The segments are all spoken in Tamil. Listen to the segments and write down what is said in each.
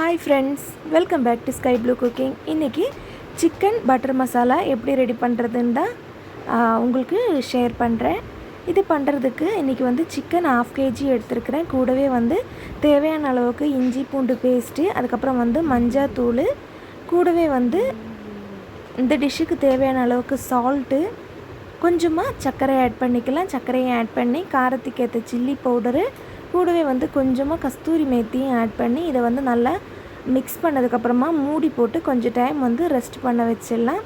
Hi friends welcome back to sky blue cooking இன்றைக்கி சிக்கன் பட்டர் மசாலா எப்படி ரெடி பண்ணுறதுன்னு தான் உங்களுக்கு ஷேர் பண்ணுறேன் இது பண்ணுறதுக்கு இன்றைக்கி வந்து சிக்கன் ஆஃப் கேஜி எடுத்துருக்கிறேன். கூடவே வந்து தேவையான அளவுக்கு இஞ்சி பூண்டு பேஸ்ட்டு அதுக்கப்புறம் வந்து மஞ்சாத்தூள் கூடவே வந்து இந்த டிஷ்ஷுக்கு தேவையான அளவுக்கு சால்ட்டு கொஞ்சமாக சர்க்கரை ஆட் பண்ணிக்கலாம். சர்க்கரையை ஆட் பண்ணி காரத்துக்கு ஏற்ற சில்லி பவுடரு கூடவே வந்து கொஞ்சமாக கஸ்தூரி மேத்தியும் ஆட் பண்ணி இதை வந்து நல்லா மிக்ஸ் பண்ணதுக்கப்புறமா மூடி போட்டு கொஞ்சம் டைம் வந்து ரெஸ்ட் பண்ண வச்சிடலாம்.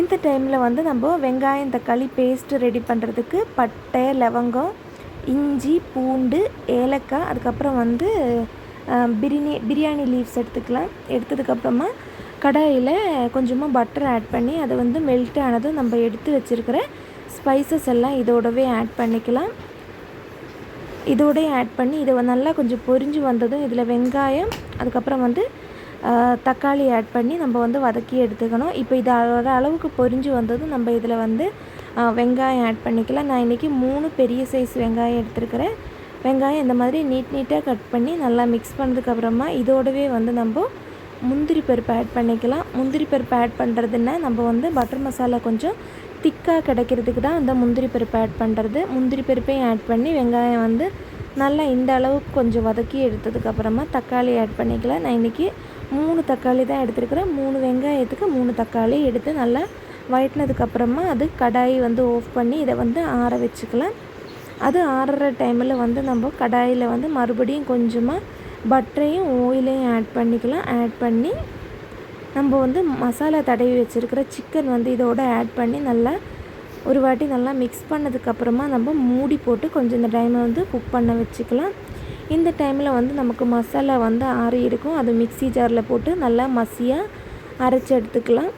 இந்த டைமில் வந்து நம்ம வெங்காயம் தக்காளி பேஸ்ட்டு ரெடி பண்ணுறதுக்கு பட்டை லவங்கம் இஞ்சி பூண்டு ஏலக்காய் அதுக்கப்புறம் வந்து பிரியாணி பிரியாணி லீவ்ஸ் எடுத்துக்கலாம். எடுத்ததுக்கப்புறமா கடாயில் கொஞ்சமாக பட்டர் ஆட் பண்ணி அதை வந்து மெல்ட் ஆனதும் நம்ம எடுத்து வச்சுருக்கிற ஸ்பைசஸ் எல்லாம் இதோடவே ஆட் பண்ணிக்கலாம். இதோடய ஆட் பண்ணி இதை நல்லா கொஞ்சம் பொரிஞ்சு வந்ததும் இதில் வெங்காயம் அதுக்கப்புறம் வந்து தக்காளி ஆட் பண்ணி நம்ம வந்து வதக்கி எடுத்துக்கணும். இப்போ இது ஒரு அளவுக்கு பொரிஞ்சு வந்ததும் நம்ம இதில் வந்து வெங்காயம் ஆட் பண்ணிக்கலாம். நான் இன்றைக்கி மூணு பெரிய சைஸ் வெங்காயம் எடுத்துருக்கிறேன். வெங்காயம் இந்த மாதிரி நீட் நீட்டாக கட் பண்ணி நல்லா மிக்ஸ் பண்ணதுக்கப்புறமா இதோடவே வந்து நம்ம முந்திரி பருப்பு ஆட் பண்ணிக்கலாம். முந்திரி பருப்பு ஆட் பண்ணுறதுன்னா நம்ம வந்து பட்டர் மசாலா கொஞ்சம் திக்காக கிடைக்கிறதுக்கு தான் அந்த முந்திரி பருப்பு ஆட் பண்ணுறது முந்திரி பருப்பையும் ஆட் பண்ணி வெங்காயம் வந்து நல்லா இந்த அளவுக்கு கொஞ்சம் வதக்கி எடுத்ததுக்கப்புறமா தக்காளி ஆட் பண்ணிக்கலாம். நான் இன்றைக்கி மூணு தக்காளி தான் எடுத்துருக்கிறேன். மூணு வெங்காயத்துக்கு மூணு தக்காளி எடுத்து நல்லா வயட்டினதுக்கப்புறமா அது கடாய் வந்து ஆஃப் பண்ணி இதை வந்து ஆற வச்சுக்கலாம். அது ஆறுற டைமில் வந்து நம்ம கடாயில் வந்து மறுபடியும் கொஞ்சமாக பட்டரையும் ஆயிலையும் ஆட் பண்ணிக்கலாம். ஆட் பண்ணி நம்ம வந்து மசாலா தடவி வச்சுருக்கிற சிக்கன் வந்து இதோட ஆட் பண்ணி நல்லா ஒரு வாட்டி நல்லா மிக்ஸ் பண்ணதுக்கப்புறமா நம்ம மூடி போட்டு கொஞ்சம் இந்த டைமை வந்து குக் பண்ண வச்சுக்கலாம். இந்த டைமில் வந்து நமக்கு மசாலா வந்து ஆறி இருக்கும். அது மிக்ஸி ஜாரில் போட்டு நல்லா மசியாக அரைச்சி எடுத்துக்கலாம்.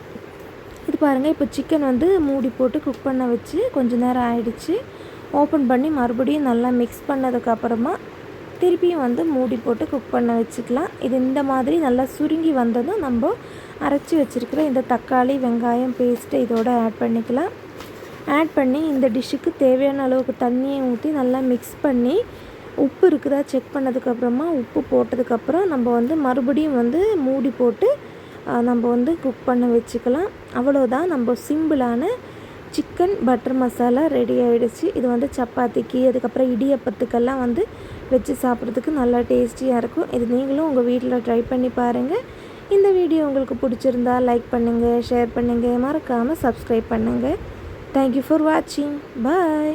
இது பாருங்கள் இப்போ சிக்கன் வந்து மூடி போட்டு குக் பண்ண வச்சு கொஞ்ச நேரம் ஆயிடுச்சு. ஓப்பன் பண்ணி மறுபடியும் நல்லா மிக்ஸ் பண்ணதுக்கப்புறமா திருப்பியும் வந்து மூடி போட்டு குக் பண்ண வச்சுக்கலாம். இது இந்த மாதிரி நல்லா சுருங்கி வந்ததும் நம்ம அரைச்சி வச்சுருக்கிற இந்த தக்காளி வெங்காயம் பேஸ்ட்டு இதோட ஆட் பண்ணிக்கலாம். ஆட் பண்ணி இந்த டிஷ்ஷுக்கு தேவையான அளவுக்கு தண்ணியை ஊற்றி நல்லா மிக்ஸ் பண்ணி உப்பு இருக்குதா செக் பண்ணதுக்கப்புறமா உப்பு போட்டதுக்கப்புறம் நம்ம வந்து மறுபடியும் வந்து மூடி போட்டு நம்ம வந்து குக் பண்ண வச்சுக்கலாம். அவ்வளோதான் நம்ம சிம்பிளான சிக்கன் பட்டர் மசாலா ரெடி ஆகிடுச்சு இது வந்து சப்பாத்திக்கு அதுக்கப்புறம் இடியப்பத்துக்கெல்லாம் வந்து வச்சு சாப்பிட்றதுக்கு நல்லா டேஸ்டியாக இருக்கும். இது நீங்களும் உங்கள் வீட்டில் ட்ரை பண்ணி பாருங்கள் இந்த வீடியோ உங்களுக்கு பிடிச்சிருந்தா லைக் பண்ணுங்கள் ஷேர் பண்ணுங்கள் மறக்காமல் சப்ஸ்கிரைப் பண்ணுங்கள் தேங்க்யூ ஃபார் வாட்சிங் பாய்